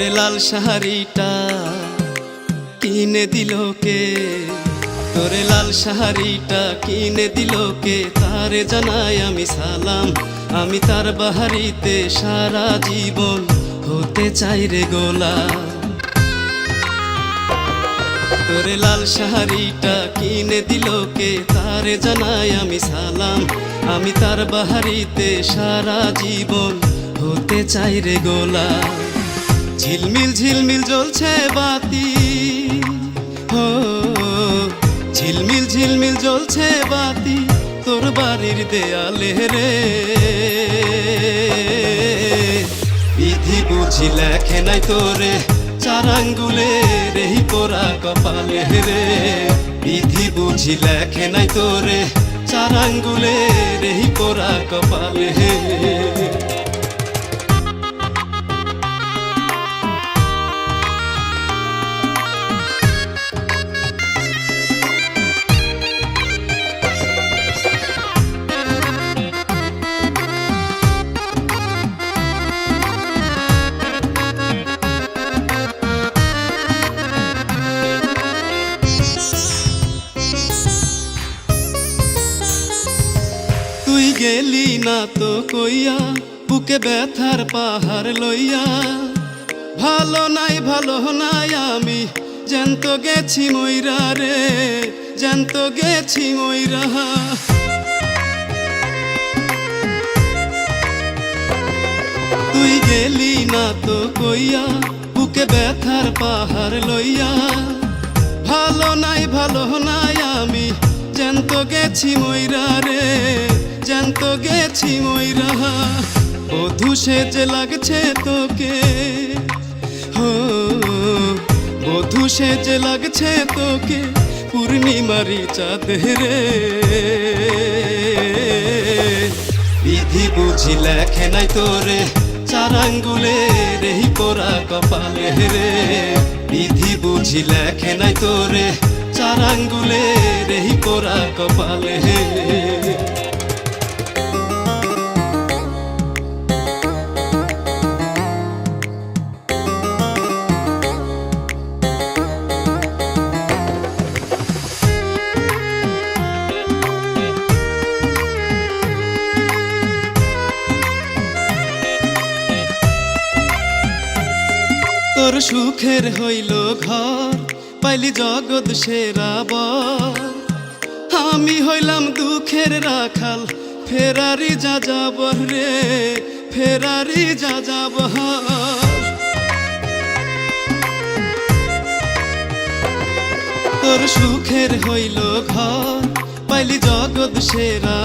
তোরে লাল শাহারিটা, কিনে দিল কে? তোরে লাল শাহারিটা, কিনে দিল কে? তারে জানাই আমি সালাম, আমি তার বাহারিতে সারা জীবন হতে চাই রে গোলাম তোরে লাল শাহারিটা, কিনে দিল কে? তারে জানাই আমি সালাম, আমি তার বাহারিতে সারা জীবন হতে চাই রে গোলা। ঝিলমিল ঝিলমিল জ্বলছে বাতি। হো ঝিলমিল ঝিলমিল জ্বলছে বাতি তোর বাড়ির দেয়ালে রে। বিধি বুঝি লেখে নাই তোরে, চার আঙ্গুলে রেহি পোড়া কপালে রে। বিধি বুঝি লেখে নাই তোরে, চার আঙ্গুলে রেহি পোড়া কপালে তুই গেলি না তো কইয়া, বুকে ব্যথার পাহাড় লইয়া। ভালো নাই ভালো নাই আমি, জ্যান্ত গেছি ময়রা রে, জ্যান্ত গেছি ময়রা তুই গেলি না তো কইয়া, বুকে ব্যথার পাহাড় লইয়া। ভালো নাই ভালো নাই আমি, জ্যান্ত গেছি ময়রা রে। জ্যান্ত গেছি ময়রা। বধু সেজে লাগছে তোকে। হো, বধু সেজে লাগছে তোকে পূর্ণিমারি চাঁদ রে। বিধি বুঝি লেখে নাই তোরে চার আঙ্গুলে রেহি পোড়া কপালে রে। বিধি বুঝি লেখে নাই তোরে চার আঙ্গুলে রেহি পোড়া কপালে তোর সুখের হইল ঘর, পাইলি জগৎ সেরা আমি হইলাম দুঃখের রাখাল, ফেরারি যা যাব রে, ফেরারি যা যাব তোর সুখের হইল ঘর, পাইলি জগৎ সেরা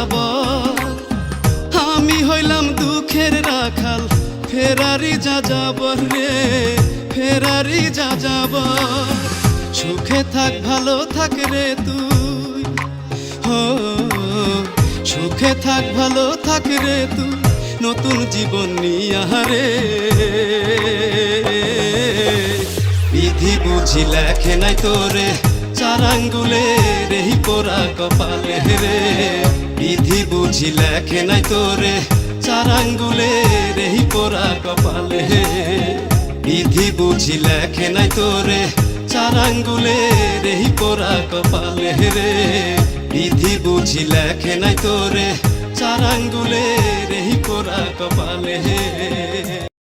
আমি হইলাম দুঃখের রাখাল, ফেরারি যা যাব রে ফেরারি যা যাব সুখে থাক, ভালো থাক রে তুই। হো, সুখে থাক, ভালো থাক রে তুই, নতুন জীবন নিয়ারে বিধি বুঝি লেখে নাই তোরে, চার আঙ্গুলে রেহি পোড়া কপালে রে। বিধি বুঝি লেখে নাই তোরে, চার আঙ্গুলে রেহি পোড়া কপালে বিধি বুঝি লেখে নাই তোরে। চারাঙ্গুলে রেহি পোড়া কপালে রে। বিধি বুঝি লেখে নাই তোরে। চারাঙ্গুলে রেহি পোড়া কপালে